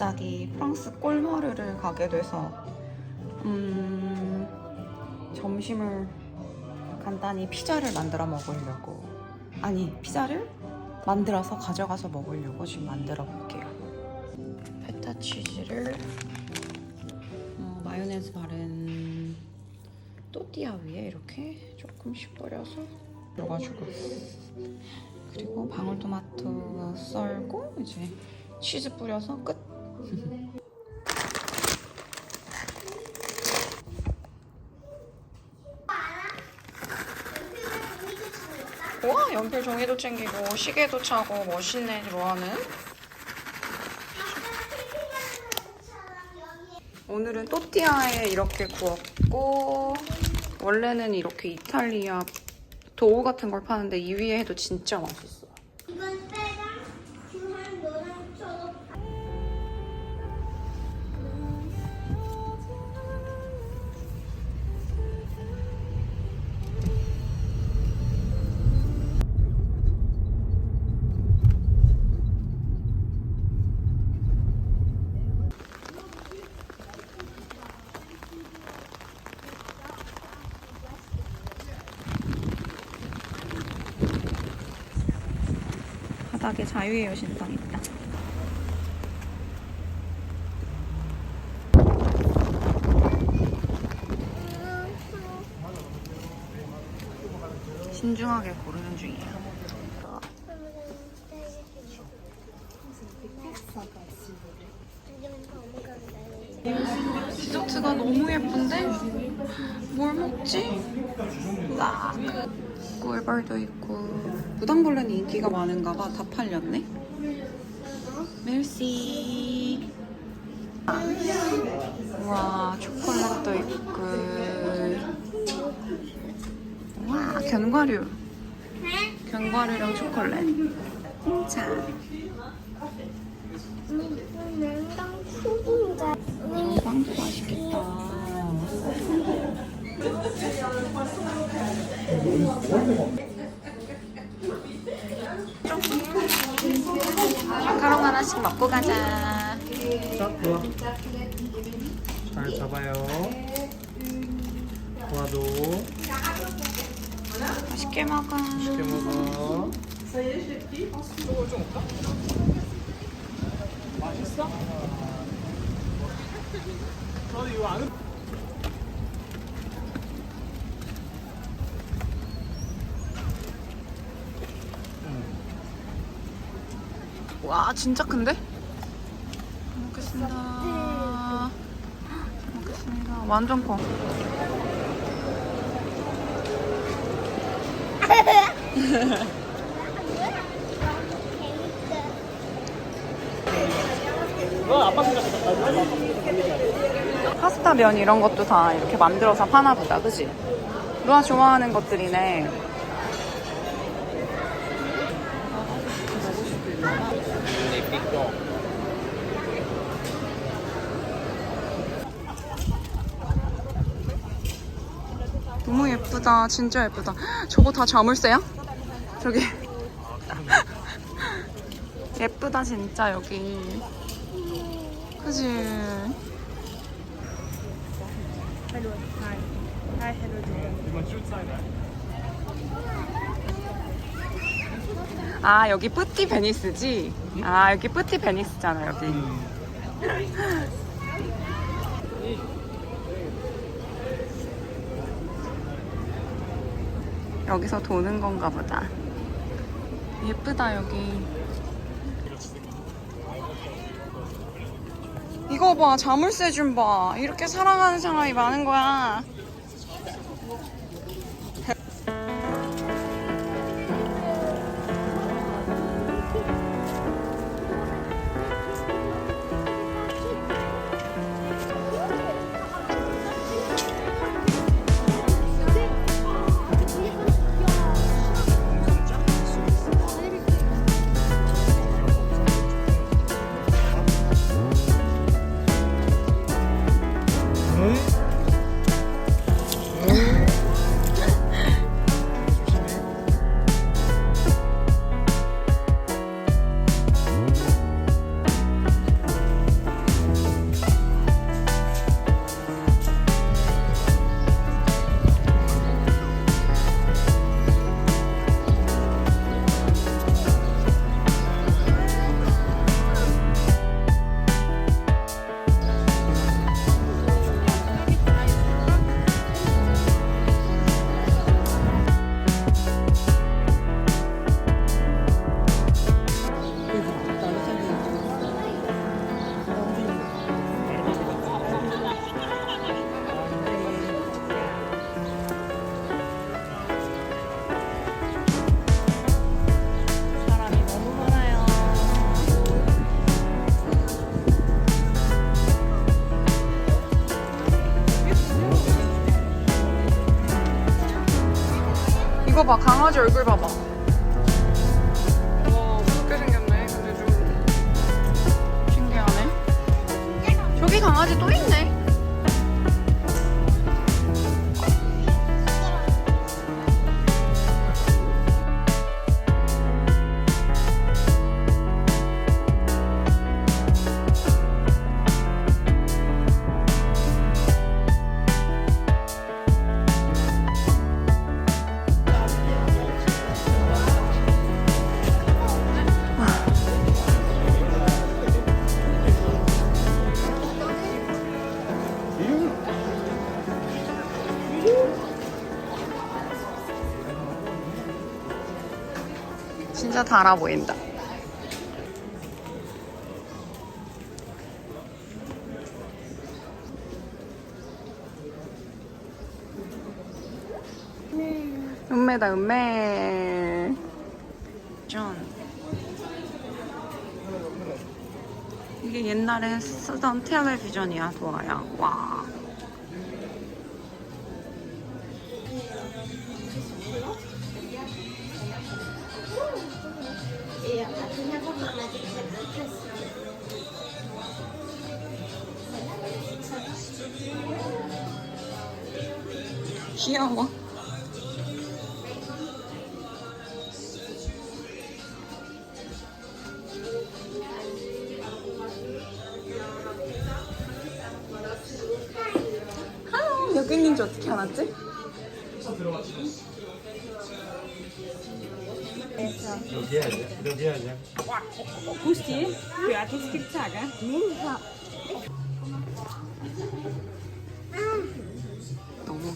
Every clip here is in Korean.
갑자기 프랑스 꼴마르를 가게 돼서 음, 점심을 간단히 피자를 만들어 먹으려고 아니 피자를 만들어서 가져가서 먹으려고 지금 만들어 볼게요. 페타 치즈를 어, 마요네즈 바른 또띠아 위에 이렇게 조금씩 뿌려서 넣어가지고 그리고 방울토마토 썰고 이제 치즈 뿌려서 끝. 와 연필 종이도 챙기고 시계도 차고 멋있네 로아는. 오늘은 또띠아에 이렇게 구웠고 원래는 이렇게 이탈리아 도우 같은 걸 파는데 이 위에 해도 진짜 맛있어. 바닥에 자유의 여신상 있다. 신중하게 고르는 중이야. 디저트가 너무 예쁜데? 뭘 먹지? 와. 꿀벌도 있고 무당벌레는 인기가 많은가 봐. 다 팔렸네. 멜시. 와 초콜릿도 있고. 와 견과류. 견과류랑 초콜릿. 자. 냉장? 음, 빵도 맛있겠다. 마카롱 하나씩 먹고 가자. 잘 잡아요. 도와도 맛있게 먹어. 맛있게 먹어. 맛있어? 너 이거 안 와 진짜 큰데? 잘 먹겠습니다. 잘 먹겠습니다. 완전 커. 파스타 면 이런 것도 다 이렇게 만들어서 파나 보다, 그지? 루아 좋아하는 것들이네. 예쁘다. 진짜 예쁘다. 저거 다 자물쇠야? 저기. 예쁘다, 진짜, 여기. 그지? 아 여기 뿌띠 베니스지? 아 여기 뿌띠 베니스잖아 여기 여기서 도는 건가 보다. 예쁘다 여기. 이거 봐 자물쇠 좀 봐. 이렇게 사랑하는 사람이 많은 거야 강아지 얼굴 봐봐. 진짜 달아 보인다. 은매다 은매. 전 이게 옛날에 쓰던 텔레비전이야 도아야. 와. 귀여워.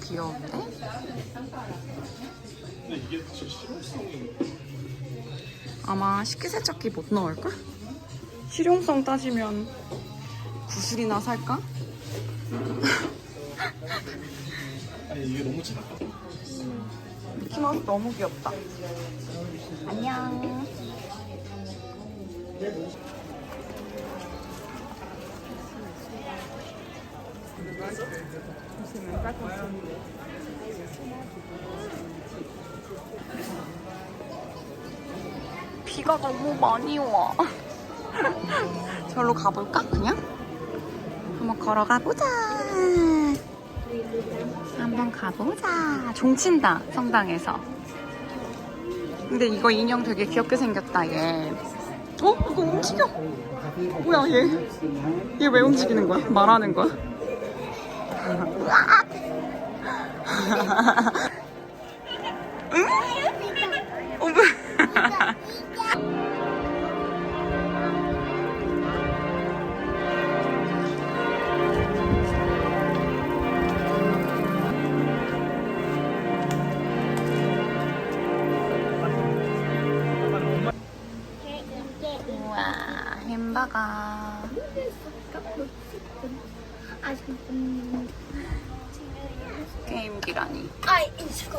귀여운데? 근데 이게 진짜 실용성이 아마 식기세척기 못 넣을걸? 실용성 따지면 구슬이나 살까? 아니 이게 너무 작아. 미키마우스 너무 귀엽다. 안녕. 비가 너무 많이 와. 저로 가볼까, 그냥? 한번 걸어가 보자. 한번 가보자. 종친다, 성당에서. 근데 이거 인형 되게 귀엽게 생겼다, 얘. 어? 이거 움직여. 뭐야, 얘. 얘 왜 움직이는 거야? 말하는 거야? 응? 어, 뭐. 우와, 햄버거. 게임기라니. Ai,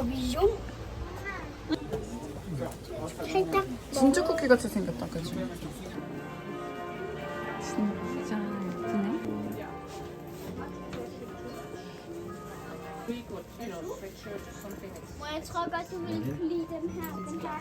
escobijo. 살짝 진짜 쿠키 같이 생겼다, 그지? 진짜 예쁘네. Den her. Den her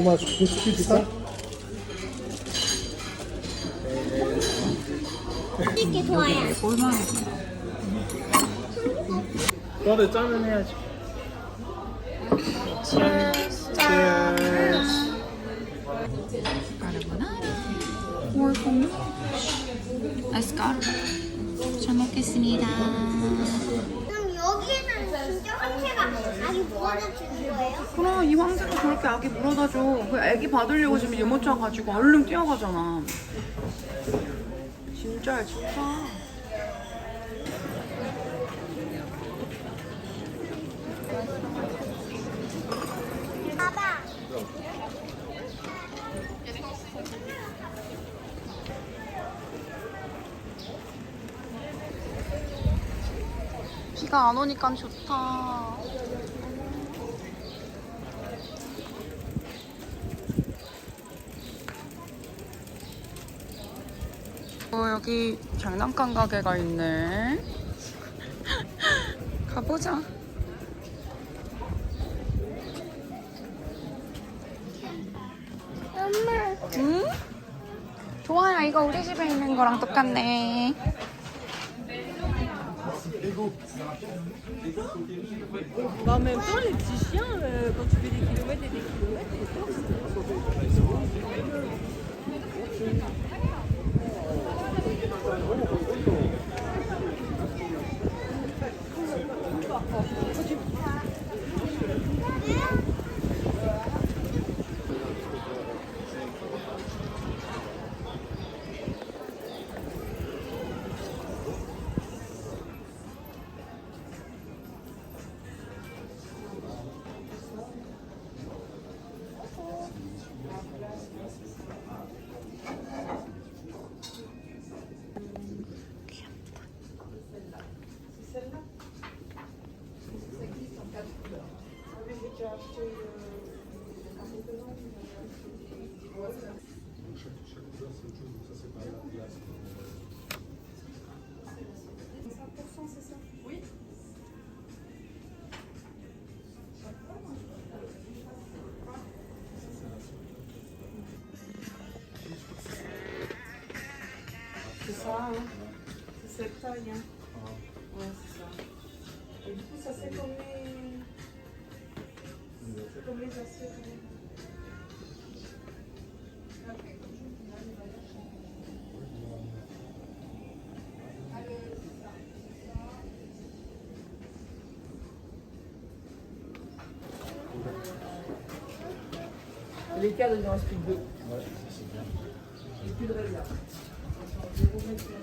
Much? Which pizza? 이게 좋아요. 얼마나 너네 짜면 해야지. 월콤 에스카르 잘 먹겠습니다 여기에는 진짜 황새가 아기 무어져 주는 거예요? 그럼 이 황새가 그렇게 아기 물어다 줘. 그 아기 받으려고 지금 유모차 가지고 얼른 뛰어가잖아. 진짜야, 진짜. 비가 안 오니까 좋다. 어, 여기 장난감 가게가 있네. 가보자. 엄마. 응? 좋아요. 이거 우리 집에 있는 거랑 똑같네. Bah, en même temps, les petits chiens, euh, quand tu fais des kilomètres et des kilomètres, ça. C'est cette hein. c'est ça. Et du coup, ça c'est comme les... C'est comme les assiettes. Les cadres dans le speed 2. Ouais, c'est bien. Plus de. Thank you.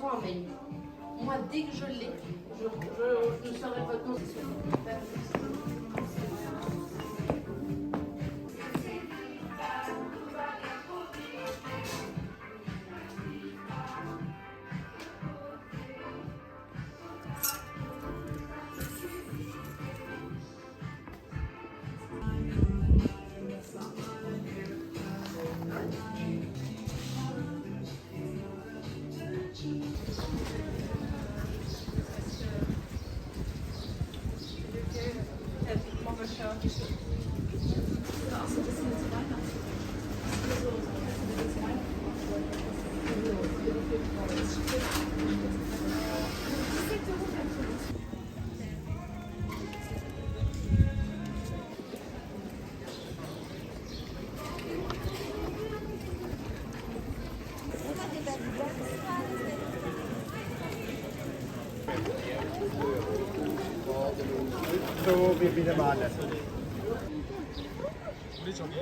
Moi, dès que je l'ai, je, je saurai votre nom. question. 우리 저기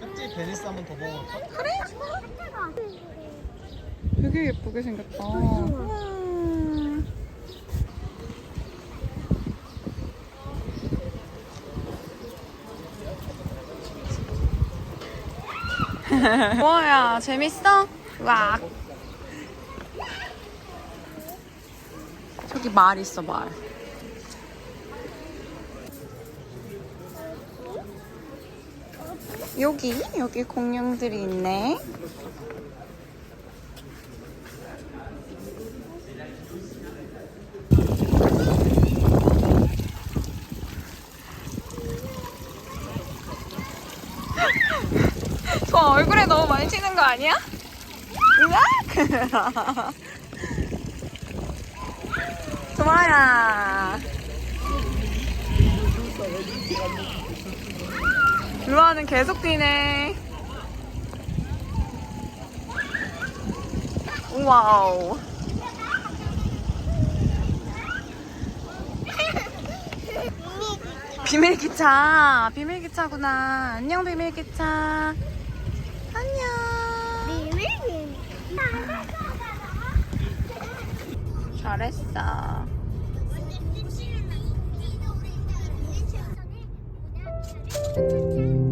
흑지 베니스 한번 더 먹어볼까? 되게 예쁘게 생겼다. 뭐야 재밌어? 와. 저기 말 있어 말. 여기 여기 공룡들이 있네. 저 얼굴에 너무 많이 튀는 거 아니야? 으악! 좋아야. 루아는 계속 뛰네. 와우. 비밀 기차. 비밀 기차구나. 안녕 비밀 기차. 안녕. 미미미. 잘했어. 真真假。